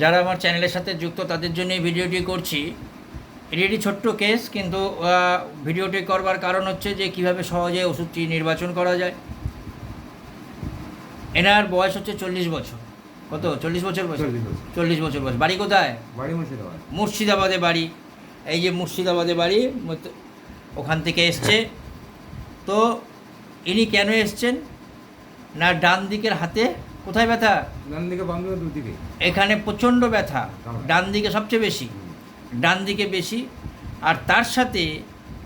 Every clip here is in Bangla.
যারা আমার চ্যানেলের সাথে যুক্ত তাদের জন্য এই ভিডিওটি করছি। এটি একটি ছোট্ট কেস কিন্তু ভিডিওটি করবার কারণ হচ্ছে যে কীভাবে সহজে ওষুধটি নির্বাচন করা যায়। এনার বয়স হচ্ছে চল্লিশ বছর। কত? চল্লিশ বছর বয়স? চল্লিশ বছর। বয়স। বাড়ি কোথায়? বাড়ি মুর্শিদাবাদ। মুর্শিদাবাদে বাড়ি। এই যে মুর্শিদাবাদে বাড়ি ওখান থেকে এসছে। তো ইনি কেন এসছেন? না ডান দিকের হাতে কোথায় ব্যথা? ডান দিকে বাম দিকে। দুদিকে এখানে প্রচণ্ড ব্যথা ডান দিকে সবচেয়ে বেশি ডান দিকে বেশি। আর তার সাথে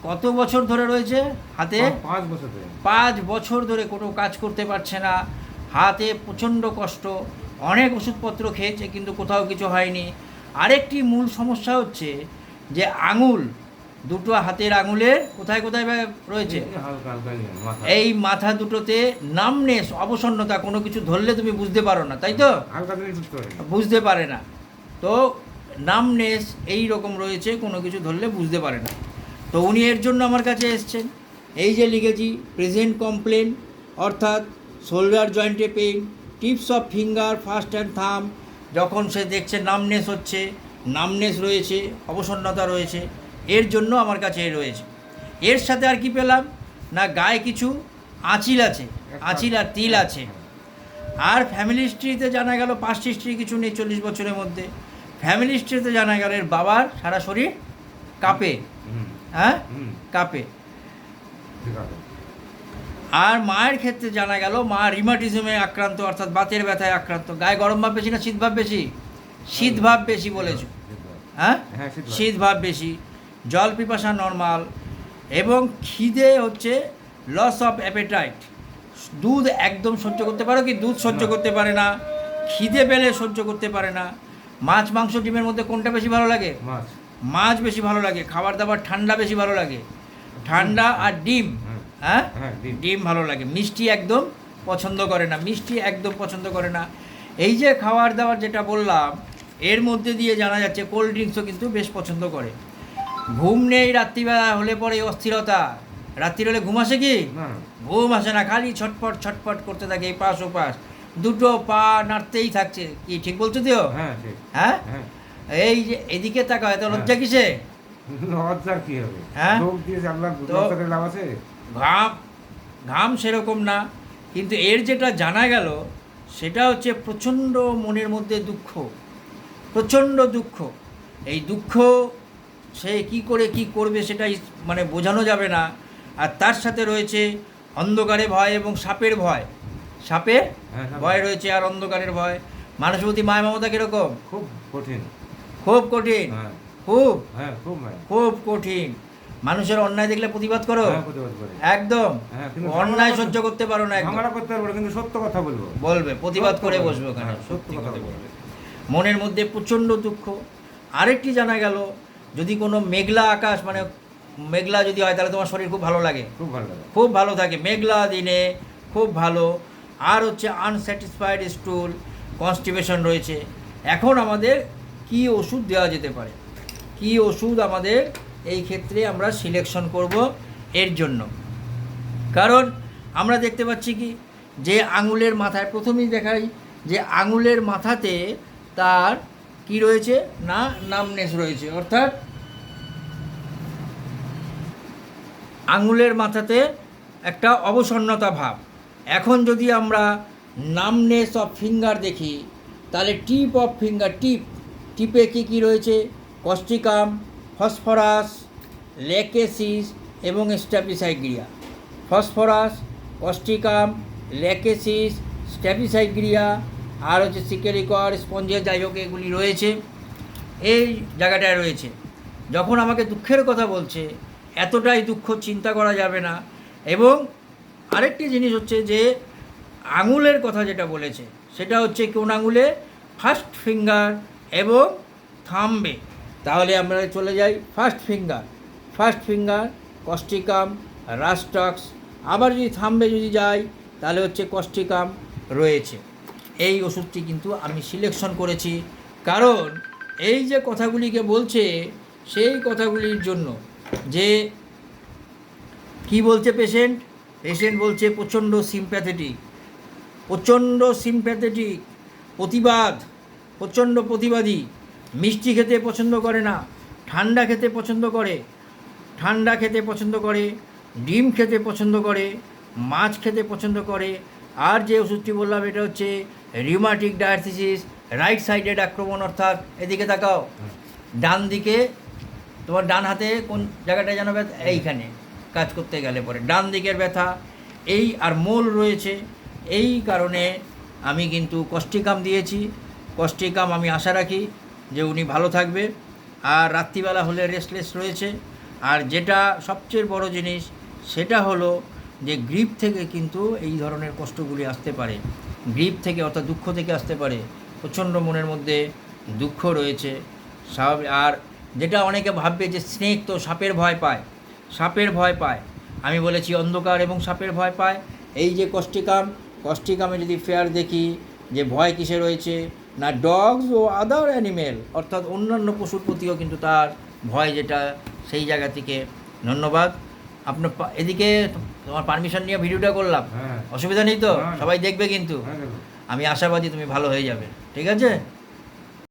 কত বছর ধরে রয়েছে হাতে? পাঁচ বছর ধরে। পাঁচ বছর ধরে কোনো কাজ করতে পারছে না। হাতে প্রচণ্ড কষ্ট অনেক ওষুধপত্র খেয়েছে কিন্তু কোথাও কিছু হয়নি। আরেকটি মূল সমস্যা হচ্ছে যে আঙুল দুটো হাতের আঙুলের কোথায় কোথায় রয়েছে? এই মাথা। এই মাথা দুটোতে নামনেস অবসন্নতা কোনো কিছু ধরলে তুমি বুঝতে পারো না তাই তো? বুঝতে পারে না। তো নামনেস এই রকম রয়েছে কোনো কিছু ধরলে বুঝতে পারে না। তো উনি এর জন্য আমার কাছে এসছেন। এই যে লিখেছি প্রেজেন্ট কমপ্লেন অর্থাৎ শোল্ডার জয়েন্টে pain tips of finger first and thumb যখন সে দেখছে নামনেস হচ্ছে নামনেস রয়েছে অবসন্নতা রয়েছে এর জন্য আমার কাছে রয়েছে। এর সাথে আর কি পেলাম? না গায়ে কিছু আঁচিল আছে। আঁচিল আর তিল আছে। আর ফ্যামিলি হিস্ট্রিতে জানা গেল পাস্ট হিস্ট্রি কিছু নেই চল্লিশ বছরের মধ্যে। ফ্যামিলি হিস্ট্রিতে জানা গেল এর বাবার সারা শরীর কাঁপে। হ্যাঁ? কাঁপে। আর মায়ের ক্ষেত্রে জানা গেল মা রিমাটিজমে আক্রান্ত অর্থাৎ বাতের ব্যথায় আক্রান্ত। গায়ে গরম ভাব বেশি না শীত ভাব বেশি? শীত ভাব বেশি বলেছ। হ্যাঁ হ্যাঁ। শীত ভাব বেশি। জল পিপাসা নর্মাল এবং খিদে হচ্ছে লস অফ অ্যাপেটাইট দুধ একদম সহ্য করতে পারো কি? দুধ সহ্য করতে পারে না। খিদে পেলে সহ্য করতে পারে না। মাছ মাংস ডিমের মধ্যে কোনটা বেশি ভালো লাগে? মাছ। মাছ বেশি ভালো লাগে। খাবার দাবার ঠান্ডা বেশি ভালো লাগে। ঠান্ডা আর ডিম। হ্যাঁ? হ্যাঁ ডিম। ডিম ভালো লাগে। মিষ্টি একদম পছন্দ করে না। মিষ্টি একদম পছন্দ করে না। এই যে খাবার দাবার যেটা বললাম এর মধ্যে দিয়ে জানা যাচ্ছে কোল্ড ড্রিঙ্কসও কিন্তু বেশ পছন্দ করে। ঘুম নেই রাত্রিবেলা হলে পরে অস্থিরতা। রাত্রি হলে ঘুম আসে কি? ঘুম আসে না খালি ছটপট ছটপট করতে থাকে এই পাশ ও পাশ দুটো পা নাড়তেই থাকছে। কি ঠিক বলছো তো? হ্যাঁ হ্যাঁ? হ্যাঁ। এই যে এদিকে তাকায় তো লজ্জা কিসে লজ্জার কি হবে? হ্যাঁ? ঘাম ঘাম সেরকম না। কিন্তু এর যেটা জানা গেল সেটা হচ্ছে প্রচণ্ড মনের মধ্যে দুঃখ। প্রচণ্ড দুঃখ। এই দুঃখ সে কি করে কি করবে সেটাই মানে বোঝানো যাবে না। আর তার সাথে রয়েছে অন্ধকারে ভয় এবং সাপের ভয়। সাপের হ্যাঁ, ভয় রয়েছে আর অন্ধকারের ভয়। মানুষের প্রতি মায় মমতা কীরকম? খুব কঠিন। খুব কঠিন? হ্যাঁ। খুব? হ্যাঁ খুব কঠিন। মানুষের অন্যায় দেখলে প্রতিবাদ করো? হ্যাঁ একদম। হ্যাঁ, অন্যায় সহ্য করতে পারো না ঝামেলা করতে পারব কিন্তু সত্য কথা বলব। বলবে প্রতিবাদ করে। বসবে ওখানে হ্যাঁ, সত্য কথা। বলবে। মনের মধ্যে প্রচণ্ড দুঃখ। আরেকটি জানা গেল যদি কোনো মেঘলা আকাশ মানে মেঘলা যদি হয় তাহলে তোমার শরীর খুব ভালো লাগে। খুব ভালো লাগে। খুব ভালো থাকে। মেঘলা দিনে খুব ভালো। আর হচ্ছে আনস্যাটিসফাইড স্টুল কনস্টিপেশন রয়েছে। এখন আমাদের কি ওষুধ দেওয়া যেতে পারে? কি ওষুধ আমাদের এই ক্ষেত্রে আমরা সিলেকশন করব এর জন্য? কারণ আমরা দেখতে পাচ্ছি কি? যে আঙুলের মাথায় প্রথমেই দেখাই যে আঙুলের মাথাতে তার কি রয়েছে? না নামনেস রয়েছে। অর্থাৎ আঙুলের মাথাতে একটা অবসন্নতা ভাব। এখন যদি আমরা নামনেস অফ ফিঙ্গার দেখি, তাহলে টিপ অফ ফিঙ্গার টিপ টিপে কী কী রয়েছে? কস্টিকাম ফসফরাস লেকেসিস এবং staphysagria phosphorus causticum lachesis staphysagria আর হচ্ছে সিকেরিকর স্পঞ্জের, যাই হোক, এগুলি রয়েছে। এই জায়গাটায় রয়েছে। যখন আমাকে দুঃখের কথা বলছে, এতটাই দুঃখ চিন্তা করা যাবে না। এবং আরেকটি জিনিস হচ্ছে যে, আঙুলের কথা যেটা বলেছে, সেটা হচ্ছে কোন আঙুলে ফার্স্ট ফিঙ্গার এবং থামবে। তাহলে আমরা চলে যাই first finger first finger causticum rhus tox আবার যদি থামবে যদি যাই, তাহলে হচ্ছে কস্টিকাম রয়েছে। এই ওষুধটি কিন্তু আমি সিলেকশন করেছি। কারণ এই যে কথাগুলিকে বলছে, সেই কথাগুলির জন্য যে কি বলছে পেশেন্ট পেশেন্ট বলছে প্রচণ্ড সিম্প্যাথেটিক প্রচণ্ড সিম্প্যাথেটিক প্রতিবাদ, প্রচণ্ড প্রতিবাদী। মিষ্টি খেতে পছন্দ করে না, ঠান্ডা খেতে পছন্দ করে, ঠান্ডা খেতে পছন্দ করে, ডিম খেতে পছন্দ করে, মাছ খেতে পছন্দ করে। আর যে ওষুধটি বললাম, এটা হচ্ছে রিউমাটিক ডায়াথিসিস রাইট সাইডেড আক্রমণ অর্থাৎ এদিকে তাকাও ডান দিকে তোমার ডান হাতে কোন জায়গাটায় যেন ব্যথা? এইখানে কাজ করতে গেলে পরে। ডান দিকের ব্যথা এই আর মোল রয়েছে এই কারণে আমি কিন্তু কষ্টিকাম দিয়েছি। কষ্টিকাম আমি আশা রাখি যে উনি ভালো থাকবে। আর রাত্রিবেলা হলে রেস্টলেস রয়েছে। আর যেটা সবচেয়ে বড় জিনিস সেটা হলো যে গ্রিপ থেকে কিন্তু এই ধরনের কষ্টগুলি আসতে পারে। গ্রিপ থেকে অর্থাৎ দুঃখ থেকে আসতে পারে। প্রচণ্ড মনের মধ্যে দুঃখ রয়েছে। স্বাভাবিক আর যেটা অনেকে ভাববে যে স্নেক তো সাপের ভয় পায়, সাপের ভয় পায়। আমি বলেছি অন্ধকার এবং সাপের ভয় পায়। এই যে কষ্টিকাম, কষ্টিকামে যদি ফেয়ার দেখি যে ভয় কিসে রয়েছে, না ডগস ও আদার অ্যানিমেল, অর্থাৎ অন্যান্য পশুর প্রতিও কিন্তু তার ভয় যেটা, সেই জায়গা থেকে ধন্যবাদ। আপনার এদিকে তোমার পারমিশন নিয়ে ভিডিওটা করলাম। হ্যাঁ। অসুবিধা নেই তো? না। সবাই দেখবে কিন্তু। হ্যাঁ আমি আশাবাদী তুমি ভালো হয়ে যাবে। ঠিক আছে?